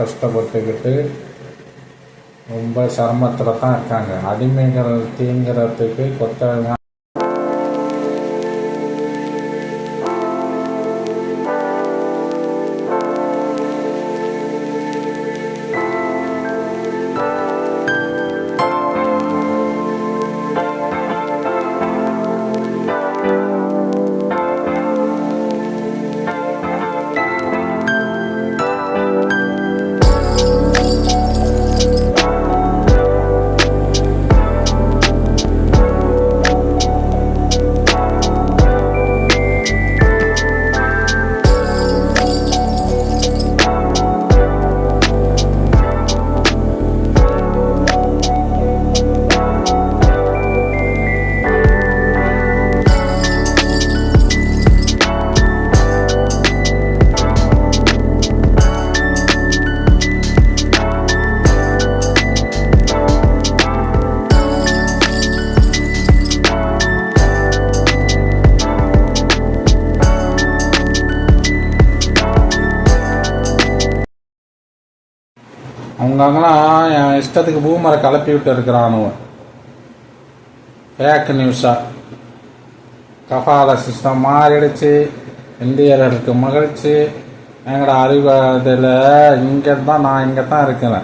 கஷ்டப்பட்டுக்கிட்டு ரொம்ப சிரமத்தில் தான் இருக்காங்க. அடிமைகள் தீங்கிறதுக்கு கொத்தவங்க அவங்கலாம் என் இஷ்டத்துக்கு பூமரை கலப்பி விட்டு இருக்கிறானுவ ஃபேக் நியூஸாக கஃபால சிஸ்டம் மாறிடுச்சு. இந்தியர்களுக்கு மகிழ்ச்சி. எங்களோட அறிவு இதில் இங்கே தான் நான் இங்கே தான் இருக்கிறேன்.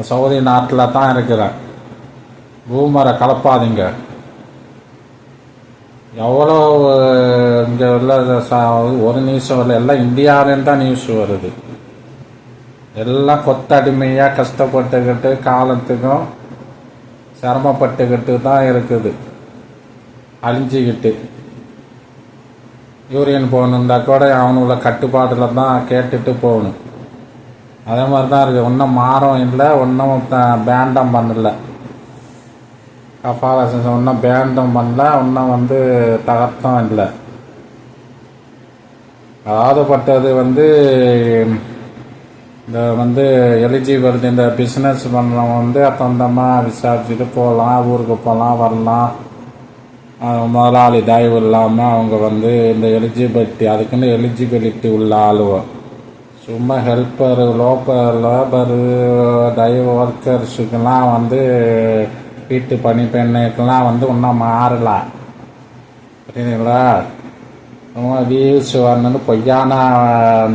சவுதி நாட்டில் தான் இருக்கிறேன். பூமரை கலப்பாதீங்க. எவ்வளோ இங்கே உள்ள ச- ஒரு நியூஸ் வரல எல்லாம் இந்தியாவிலேருந்து தான் நியூஸ் வருது. எல்லாம் கொத்தடிமையாக கஷ்டப்பட்டுக்கிட்டு காலத்துக்கும் சிரமப்பட்டுக்கிட்டு தான் இருக்குது. அழிஞ்சிக்கிட்டு. யூரியன் போகணுன்னா கூட அவனுள்ள கட்டுப்பாட்டில் தான் கேட்டுட்டு போகணும். அதே மாதிரி தான் இருக்குது ஒன்றும் மாறம் இல்லை ஒன்றும் பேண்டம் பண்ணல. கஃபாலசன்ஸ் ஒன்றும் பேண்டம் பண்ணல ஒன்றும் வந்து தகர்த்தம் இல்லை. அதாவது பட்டது வந்து இந்த வந்து எலிஜிபிள் இந்த பிஸ்னஸ் பண்ணுறவங்க வந்து அத்தந்தமாக விசாரிச்சுட்டு போகலாம் ஊருக்கு போகலாம் வரலாம். முதலாளி தயவு இல்லாமல் அவங்க வந்து இந்த எலிஜிபிலிட்டி அதுக்குன்னு எலிஜிபிலிட்டி உள்ள ஆளுவ. சும்மா ஹெல்ப்பர் லோப்பர் லேபரு தயவு ஒர்க்கர்ஸுக்கெல்லாம் வந்து வீட்டு பணி பெண்ணுக்கெல்லாம் வந்து இன்னும் மாறலாம் புரியுதுங்களா? நியூஸ் வியூஸ் பொய்யான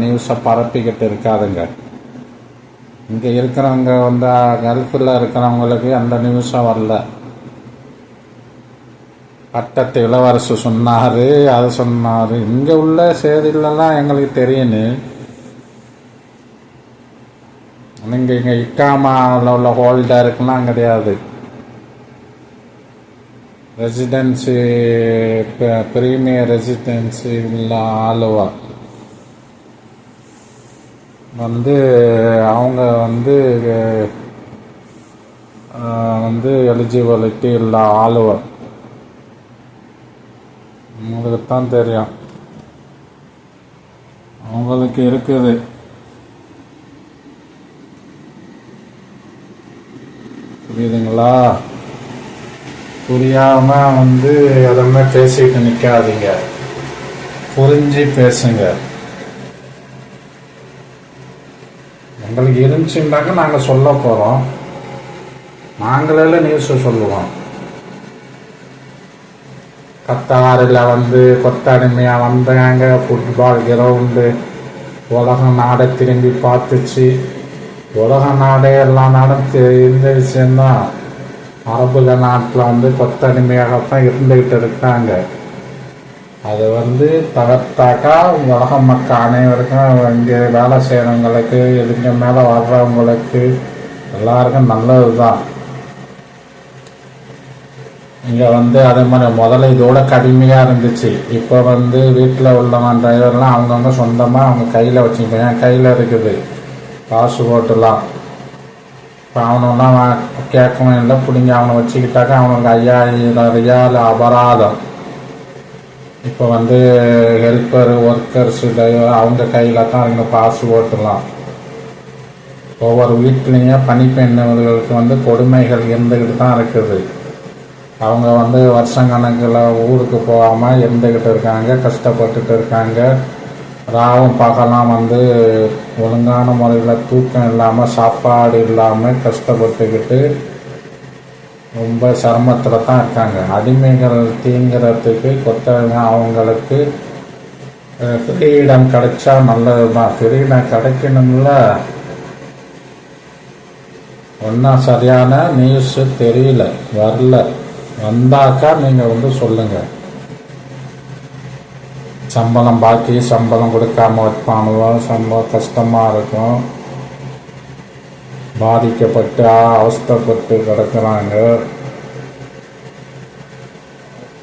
நியூஸை பரப்பிக்கிட்டு இருக்காதுங்க. இங்கே இருக்கிறவங்க வந்து கல்ஃபில் இருக்கிறவங்களுக்கு அந்த நிமிஷம் வரல. பட்டத்து இளவரசு சொன்னார் அதை சொன்னார். இங்கே உள்ள செய்தியிலலாம் எங்களுக்கு தெரியணும் நீங்கள் இங்கே இக்காமாவில் உள்ள ஹோல்டருக்குலாம் கிடையாது. ரெசிடென்சி ப்ரீமியர் ரெசிடென்சி உள்ள ஆளுவா. வந்து அவங்க வந்து வந்து எலிஜிபிலிட்டி இல்லை ஆளுவர். உங்களுக்கு தான் தெரியும். அவங்களுக்கு இருக்குது. புரியுதுங்களா? புரியாம வந்து எதுவுமே பேசிட்டு நிற்காதீங்க புரிஞ்சு பேசுங்க. எங்களுக்கு இருந்துச்சுன்றாங்க நாங்கள் சொல்ல போகிறோம் நாங்களே நியூஸை சொல்லுவோம். கத்தாரில் வந்து கொத்தடிமையாக வந்தாங்க ஃபுட்பால் கிரவுண்டு உலக நாடை திரும்பி பார்த்துச்சு. உலக நாடே எல்லா நாடும் இருந்த விஷயந்தான் விஷயம்தான் நாட்டில் வந்து கொத்தடிமையாகத்தான் இருந்துக்கிட்டு இருக்காங்க. அது வந்து தகர்த்தாக்கா உலக மக்கள் அனைவருக்கும் இங்கே வேலை செய்கிறவங்களுக்கு இதுக்கு மேலே வர்றவங்களுக்கு எல்லாருக்கும் நல்லது தான் இங்கே வந்து அதே மாதிரி முதல்ல இதோட கடுமையாக இருந்துச்சு. இப்போ வந்து வீட்டில் உள்ளவன் டிரைவர்லாம் அவங்கவுங்க சொந்தமாக அவங்க கையில் வச்சுக்கோங்க என் கையில் இருக்குது. பாஸ்போர்ட்லாம் இப்போ அவனெல்லாம் கேட்கணும் இல்லை. பிடிங்க அவனை வச்சுக்கிட்டாக்கா அவனுக்கு ஐயாயிரம் ரியால் அபராதம். இப்போ வந்து ஹெல்ப்பர் ஒர்க்கர்ஸ் டிரைவர் அவங்க கையில் தான் அவங்க ஓட்டலாம் ஒவ்வொரு வீட்லேயும் பணிப்பெண்களுக்கு வந்து கொடுமைகள் இருந்துக்கிட்டு தான் இருக்குது. அவங்க வந்து வருஷக்கணக்கில் ஊருக்கு போகாமல் இருந்துக்கிட்டு இருக்காங்க கஷ்டப்பட்டுட்டு இருக்காங்க. ராவும் பகலாம் வந்து ஒழுங்கான முறையில் தூக்கம் இல்லாமல் சாப்பாடு இல்லாமல் கஷ்டப்பட்டுக்கிட்டு ரொம்ப சிரமத்தில் தான் இருக்காங்க. அடிமைகள் தீங்கிறதுக்கு கொத்தவங்க அவங்களுக்கு ஃப்ரீடம் கிடைச்சா நல்லது தான் ஃப்ரீடம் கிடைக்கணும்ல. ஒன்றும் சரியான நியூஸு தெரியல வரல. வந்தாக்கா நீங்கள் வந்து சொல்லுங்கள் சம்பளம் பாக்கி சம்பளம் கொடுக்காம வைப்பானுவோ சம்பளம் கஷ்டமாக இருக்கும். பாதிக்கப்பட்டு அவஸ்தைப்பட்டு கிடக்கிறாங்க.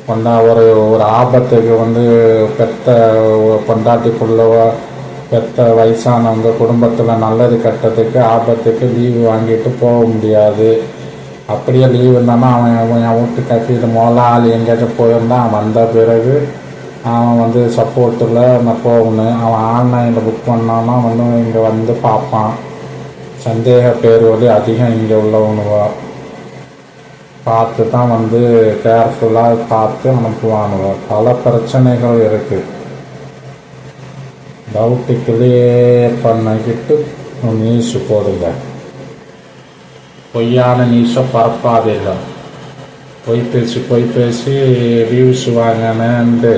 கொண்டா ஒரு ஒரு ஆபத்துக்கு வந்து பெத்த பொண்டாட்டி பெத்த வயசானவங்க குடும்பத்தில் நல்லது கட்டத்துக்கு ஆபத்துக்கு லீவு வாங்கிட்டு போக முடியாது. அப்படியே லீவு இருந்தானா அவன் என் வீட்டு கட்டிட்டு முதல்ல ஆள் எங்கேயாச்சும் போயிருந்தான் வந்த பிறகு அவன் வந்து சப்போர்ட்டில் நான் போகணும். அவன் ஆன்லைனில் புக் பண்ணான்னா வந்து இங்கே வந்து பார்ப்பான். சந்தேக பேர் வழி அதிகம் இங்கே உள்ளவனுவா பார்த்து தான் வந்து கேர்ஃபுல்லாக பார்த்து அனுப்புவானுவ. பல பிரச்சனைகள் இருக்குது டவுட்டு கிளியர் பண்ணிக்கிட்டு நியூஸ் போடுங்க. பொய்யான நியூஸை பரப்பாதீங்க. பொய் பேசி பொய் பேசி வியூஸ் வாங்கினேன்ட்டு.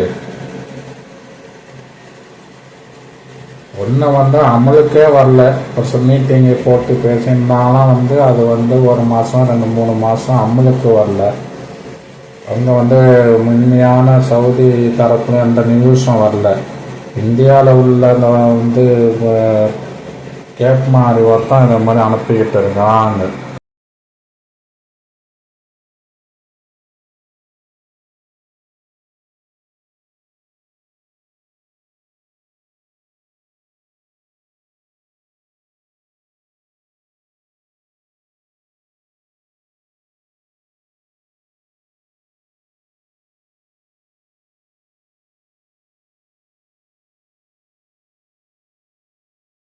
ஒன்று வந்து அமலுக்கே வரல. ஒரு மீட்டிங்கை போட்டு பேசியிருந்தாலும் வந்து அது வந்து ஒரு மாதம் ரெண்டு மூணு மாதம் அமலுக்கு வரல. அவங்க வந்து உண்மையான சவுதி தரப்புல எந்த நியூஸும் வரல. இந்தியாவில் உள்ள அந்த வந்து கேப் மாதிரி ஒருத்தன் இந்த மாதிரி அனுப்பிக்கிட்டு இருக்காங்க